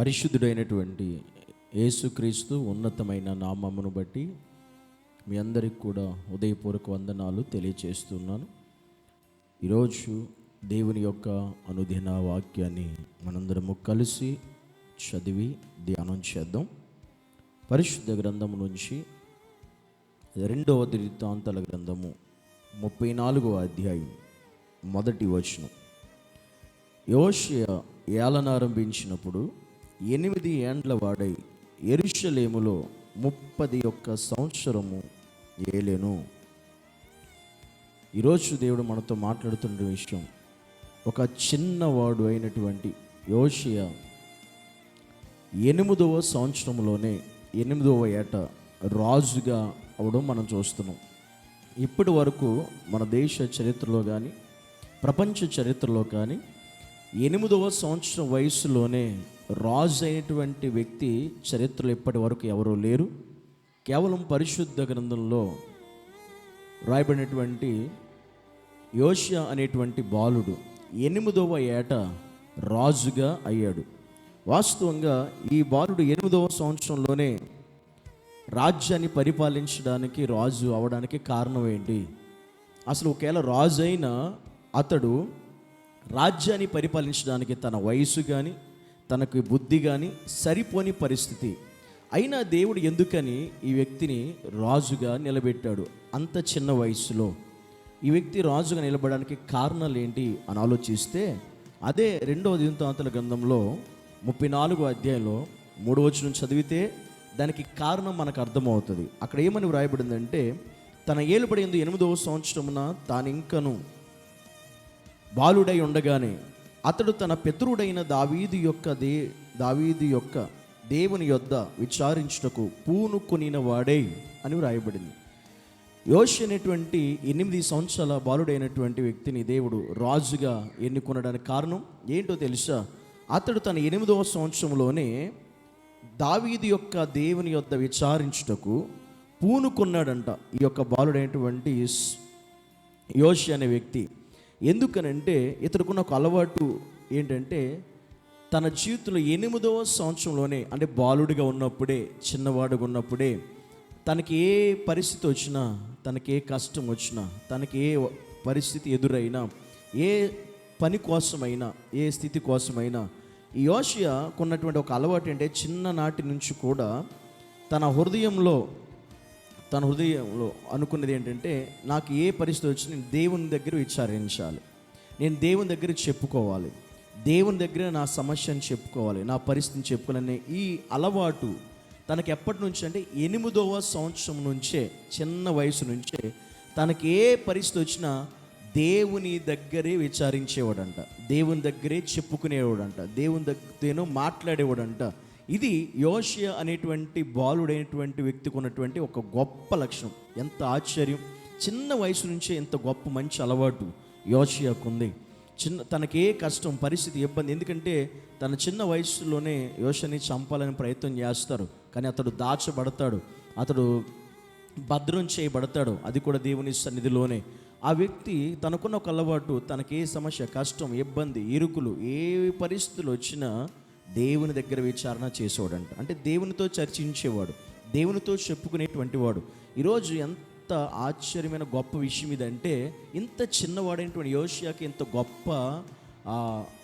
పరిశుద్ధుడైనటువంటి యేసుక్రీస్తు ఉన్నతమైన నామమును బట్టి మీ అందరికి కూడా ఉదయపూర్వక వందనాలు తెలియచేస్తున్నాను. ఈరోజు దేవుని యొక్క అనుదిన వాక్యాన్ని మనందరము కలిసి చదివి ధ్యానం చేద్దాం. పరిశుద్ధ గ్రంథము నుంచి రెండవ దిరితాంతల గ్రంథము ముప్పై నాలుగవ అధ్యాయం మొదటి వచనం. యోషియ ఏలనారంభించినప్పుడు ఎనిమిది ఏండ్ల వాడై ఎరుషలేములో ముప్పది ఒక్క సంవత్సరము ఏలేను. ఈరోజు దేవుడు మనతో మాట్లాడుతున్న విషయం ఒక చిన్నవాడు అయినటువంటి యోషియా ఎనిమిదవ సంవత్సరంలోనే ఎనిమిదవ ఏట రాజుగా అవడం మనం చూస్తున్నాం. ఇప్పటి వరకు మన దేశ చరిత్రలో కానీ ప్రపంచ చరిత్రలో కానీ ఎనిమిదవ సంవత్సరం వయసులోనే రాజు అయినటువంటి వ్యక్తి చరిత్రలో ఇప్పటి వరకు ఎవరూ లేరు. కేవలం పరిశుద్ధ గ్రంథంలో రాయబడినటువంటి యోషియా అనేటువంటి బాలుడు ఎనిమిదవ ఏట రాజుగా అయ్యాడు. వాస్తవంగా ఈ బాలుడు ఎనిమిదవ సంవత్సరంలోనే రాజ్యాన్ని పరిపాలించడానికి రాజు అవడానికి కారణం ఏంటి? అసలు ఒకవేళ రాజు అయిన అతడు రాజ్యాన్ని పరిపాలించడానికి తన వయసు కానీ తనకు బుద్ధి కానీ సరిపోని పరిస్థితి. అయినా దేవుడు ఎందుకని ఈ వ్యక్తిని రాజుగా నిలబెట్టాడు? అంత చిన్న వయసులో. ఈ వ్యక్తి రాజుగా నిలబడడానికి కారణాలు ఏంటి అని ఆలోచిస్తే అదే రెండవ దినతాంతల గ్రంథంలో ముప్పై నాలుగో అధ్యాయంలో మూడో వచనం చదివితే దానికి కారణం మనకు అర్థమవుతుంది. అక్కడ ఏమని వ్రాయబడిందంటే తన ఏలుబడి ఎందు ఎనిమిదవ సంవత్సరమున తాను ఇంకను బాలుడై ఉండగానే అతడు తన పితరుడైన దావీది యొక్క దే దావీది యొక్క దేవుని యొద్ద విచారించుటకు పూనుకొనిన వాడే అని వ్రాయబడింది. యోషి అనేటువంటి ఎనిమిది సంవత్సరాల బాలుడైనటువంటి వ్యక్తిని దేవుడు రాజుగా ఎన్నుకొనడానికి కారణం ఏంటో తెలుసా? అతడు తన ఎనిమిదవ సంవత్సరంలోనే దావీది యొక్క దేవుని యొద్ద విచారించుటకు పూనుకున్నాడంట ఈ యొక్క బాలుడైనటువంటి యోషి అనే వ్యక్తి. ఎందుకనంటే ఇతడుకున్న ఒక అలవాటు ఏంటంటే తన జీవితంలో ఎనిమిదవ సంవత్సరంలోనే అంటే బాలుడిగా ఉన్నప్పుడే చిన్నవాడుగా ఉన్నప్పుడే తనకి ఏ పరిస్థితి వచ్చినా తనకి ఏ కష్టం వచ్చినా తనకి ఏ పరిస్థితి ఎదురైనా ఏ పని కోసమైనా ఏ స్థితి కోసమైనా ఈ యోషియా కొన్నటువంటి ఒక అలవాటు అంటే చిన్ననాటి నుంచి కూడా తన హృదయంలో తన హృదయంలో అనుకున్నది ఏంటంటే నాకు ఏ పరిస్థితి వచ్చి నేను దేవుని దగ్గర విచారించాలి. నేను దేవుని దగ్గర చెప్పుకోవాలి. దేవుని దగ్గర నా సమస్యను చెప్పుకోవాలి నా పరిస్థితిని చెప్పుకోవాలనే ఈ అలవాటు తనకి ఎప్పటి నుంచి అంటే ఎనిమిదవ సంవత్సరం నుంచే చిన్న వయసు నుంచే తనకి ఏ పరిస్థితి వచ్చినా దేవుని దగ్గరే విచారించేవాడంట. దేవుని దగ్గరే చెప్పుకునేవాడంట. దేవుని దగ్గరేనో మాట్లాడేవాడంట. ఇది యోషియ అనేటువంటి బాలుడైనటువంటి వ్యక్తికి ఉన్నటువంటి ఒక గొప్ప లక్షణం. ఎంత ఆశ్చర్యం. చిన్న వయసు నుంచే ఎంత గొప్ప మంచి అలవాటు యోషియాకు ఉంది చిన్న తనకే కష్టం పరిస్థితి ఇబ్బంది. ఎందుకంటే తన చిన్న వయసులోనే యోషని చంపాలని ప్రయత్నం చేస్తారు. కానీ అతడు దాచబడతాడు. అతడు భద్రం చేయబడతాడు. అది కూడా దేవుని సన్నిధిలోనే. ఆ వ్యక్తి తనకున్న ఒక అలవాటు తనకి ఏ సమస్య కష్టం ఇబ్బంది ఇరుకులు ఏ పరిస్థితులు వచ్చినా దేవుని దగ్గర విచారణ చేసేవాడంట. అంటే దేవునితో చర్చించేవాడు దేవునితో చెప్పుకునేటువంటి వాడు ఈరోజు ఎంత ఆశ్చర్యమైన గొప్ప విషయం ఇదంటే ఇంత చిన్నవాడైనటువంటి యోషియాకి ఇంత గొప్ప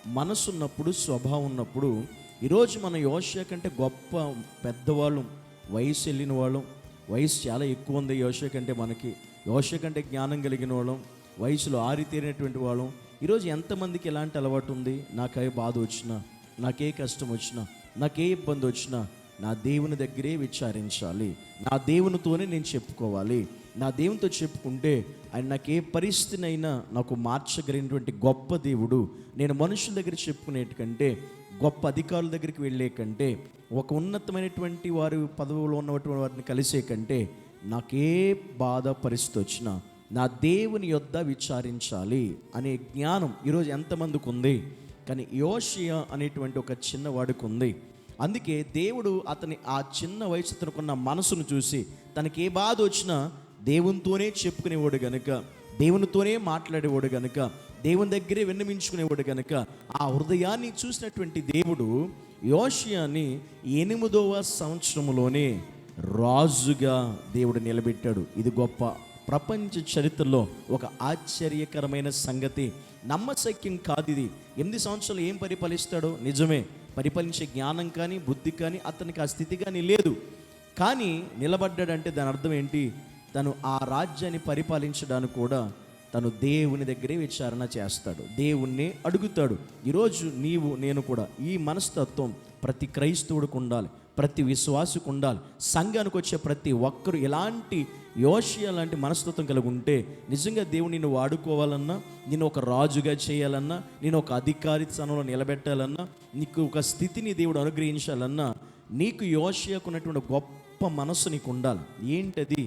మనసు ఉన్నప్పుడు స్వభావం ఉన్నప్పుడు ఈరోజు మన యోషియా కంటే గొప్ప పెద్దవాళ్ళం వయసు వెళ్ళిన వాళ్ళం వయసు చాలా ఎక్కువ ఉంది యోష కంటే మనకి. యోష కంటే జ్ఞానం కలిగిన వాళ్ళం వయసులో ఆరితేరినటువంటి వాళ్ళం. ఈరోజు ఎంతమందికి ఎలాంటి అలవాటు ఉంది? నాకే బాధ వచ్చినా. నాకే కష్టం వచ్చినా నాకే ఇబ్బంది వచ్చినా నా దేవుని దగ్గరే విచారించాలి. నా దేవునితోనే నేను చెప్పుకోవాలి. నా దేవునితో చెప్పుకుంటే ఆయన నాకు ఏ పరిస్థితినైనా నాకు మార్చగలిగినటువంటి గొప్ప దేవుడు. నేను మనుషుల దగ్గర చెప్పుకునేటికంటే గొప్ప అధికారుల దగ్గరికి వెళ్ళే కంటే ఒక ఉన్నతమైనటువంటి వారి పదవులో ఉన్నటువంటి వారిని కలిసే కంటే నాకే బాధ పరిస్థితి వచ్చినా నా దేవుని యొద్ద విచారించాలి అనే జ్ఞానం ఈరోజు ఎంతమందికి ఉంది? కానీ యోషియా అనేటువంటి ఒక చిన్నవాడికి ఉంది. అందుకే దేవుడు అతని ఆ చిన్న వయసు అతనుకున్న మనసును చూసి తనకి ఏ బాధ వచ్చినా దేవునితోనే చెప్పుకునేవాడు గనుక దేవునితోనే మాట్లాడేవాడు గనుక దేవుని దగ్గరే విన్నమించుకునేవాడు గనుక ఆ హృదయాన్ని చూసినటువంటి దేవుడు యోషియాని ఎనిమిదవ సంవత్సరంలోనే రాజుగా దేవుడు నిలబెట్టాడు. ఇది గొప్ప ప్రపంచ చరిత్రలో ఒక ఆశ్చర్యకరమైన సంగతి. నమ్మశక్యం కాదు ఇది. ఎనిమిది సంవత్సరాలు ఏం పరిపాలిస్తాడో? నిజమే. పరిపాలించే జ్ఞానం కానీ బుద్ధి కానీ అతనికి ఆ స్థితి కానీ లేదు. కానీ నిలబడ్డాడంటే దాని అర్థం ఏంటి? తను ఆ రాజ్యాన్ని పరిపాలించడానికి కూడా తను దేవుని దగ్గరే విచారణ చేస్తాడు. దేవుణ్ణి అడుగుతాడు. ఈరోజు నీవు నేను కూడా ఈ మనస్తత్వం ప్రతి క్రైస్తవుడికి ఉండాలి. ప్రతి విశ్వాసుకు ఉండాలి సంఘానికి వచ్చే ప్రతి ఒక్కరు ఎలాంటి యోషియ లాంటి మనస్తత్వం కలిగి ఉంటే నిజంగా దేవుడు నిన్ను వాడుకోవాలన్నా నేను ఒక రాజుగా చేయాలన్నా నేను ఒక అధికారి స్థానంలో నిలబెట్టాలన్నా నీకు ఒక స్థితిని దేవుడు అనుగ్రహించాలన్నా నీకు యోషియకు ఉన్నటువంటి గొప్ప మనసు నీకు ఉండాలి ఏంటది?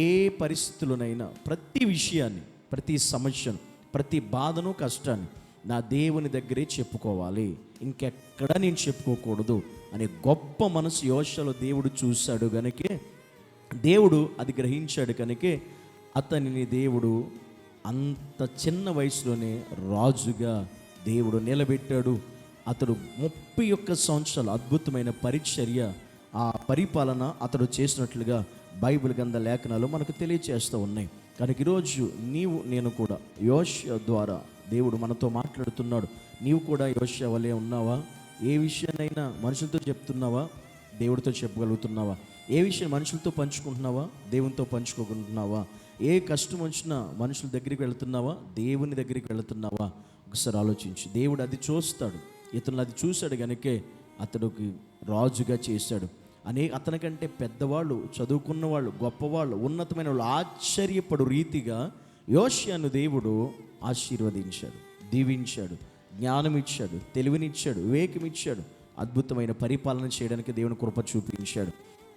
ఏ పరిస్థితులనైనా ప్రతి విషయాన్ని ప్రతి సమస్యను ప్రతి బాధను కష్టాన్ని నా దేవుని దగ్గరే చెప్పుకోవాలి. ఇంకెక్కడ నేను చెప్పుకోకూడదు అనే గొప్ప మనసు యోషలో దేవుడు చూశాడు కనుకే దేవుడు అది గ్రహించాడు కనుకే అతనిని దేవుడు అంత చిన్న వయసులోనే రాజుగా దేవుడు నిలబెట్టాడు. అతడు ముప్పై ఒక్క సంవత్సరాలు అద్భుతమైన పరిచర్య ఆ పరిపాలన అతడు చేసినట్లుగా బైబిల్ గంధ లేఖనాలు మనకు తెలియచేస్తూ ఉన్నాయి. కనుక ఈరోజు నీవు నేను కూడా యోష ద్వారా దేవుడు మనతో మాట్లాడుతున్నాడు. నీవు కూడా యోష వలె ఉన్నావా? ఏ విషయానైనా మనుషులతో చెప్తున్నావా? దేవుడితో చెప్పగలుగుతున్నావా? ఏ విషయం మనుషులతో పంచుకుంటున్నావా? దేవునితో పంచుకోకుంటున్నావా? ఏ కష్టం వచ్చినా మనుషుల దగ్గరికి వెళ్తున్నావా? దేవుని దగ్గరికి వెళుతున్నావా? ఒకసారి ఆలోచించు. దేవుడు అది చూస్తాడు. ఇతను అది చూశాడు కనుకే అతడికి రాజుగా చేశాడు. అనే అతనికంటే పెద్దవాళ్ళు చదువుకున్న వాళ్ళు గొప్పవాళ్ళు ఉన్నతమైన వాళ్ళు ఆశ్చర్యపడు రీతిగా యోష్యాను దేవుడు ఆశీర్వదించాడు దీవించాడు జ్ఞానం ఇచ్చాడు తెలివినిచ్చాడు వివేకమిచ్చాడు అద్భుతమైన పరిపాలన చేయడానికి దేవుని కృప చూపించాడు.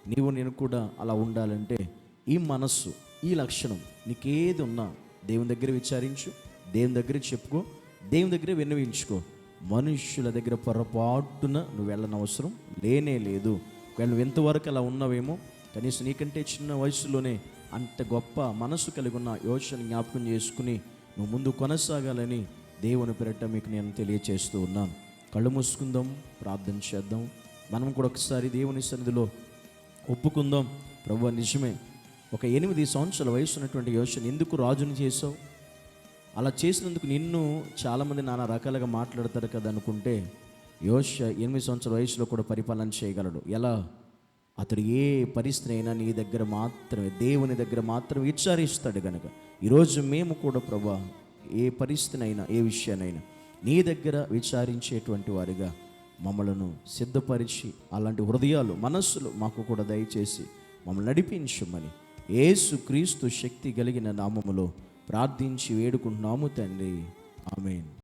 నీవు నేను కూడా అలా ఉండాలంటే ఈ మనస్సు ఈ లక్షణం నీకేది ఉన్నా దేవుని దగ్గర విచారించు దేవుని దగ్గర చెప్పుకో దేవుని దగ్గర విన్నవించుకో. మనుష్యుల దగ్గర పొరపాటున నువ్వు వెళ్ళనవసరం అవసరం లేనే లేదు. ఒకవేళ నువ్వు ఎంతవరకు అలా ఉన్నావేమో కనీసం నీకంటే చిన్న వయసులోనే అంత గొప్ప మనసు కలిగి ఉన్న యోచన జ్ఞాపకం చేసుకుని నువ్వు ముందు కొనసాగాలని దేవుని పెరట మీకు నేను తెలియచేస్తూ ఉన్నాను. కళ్ళు మూసుకుందాం ప్రార్థన చేద్దాం. మనం కూడా ఒకసారి దేవుని సన్నిధిలో ఒప్పుకుందాం. ప్రభు నిజమే. ఒక ఎనిమిది సంవత్సరాల వయసు ఉన్నటువంటి యోచన ఎందుకు రాజుని చేసావు అలా చేసినందుకు నిన్ను చాలామంది నానా రకాలుగా మాట్లాడతారు కదా అనుకుంటే యోష ఎనిమిది సంవత్సరాల వయసులో కూడా పరిపాలన చేయగలడు. ఎలా? అతడు ఏ పరిస్థితి అయినా నీ దగ్గర మాత్రమే దేవుని దగ్గర మాత్రమే విచారిస్తాడు కనుక ఈరోజు మేము కూడా ప్రభా ఏ పరిస్థితినైనా ఏ విషయానైనా నీ దగ్గర విచారించేటువంటి వారిగా మమ్మలను సిద్ధపరిచి అలాంటి హృదయాలు మనస్సులు మాకు కూడా దయచేసి మమ్మల్ని నడిపించమని ఏసు క్రీస్తు శక్తి కలిగిన నామములో ప్రార్థించి వేడుకుంటున్నాము తండ్రి. ఆమెన్.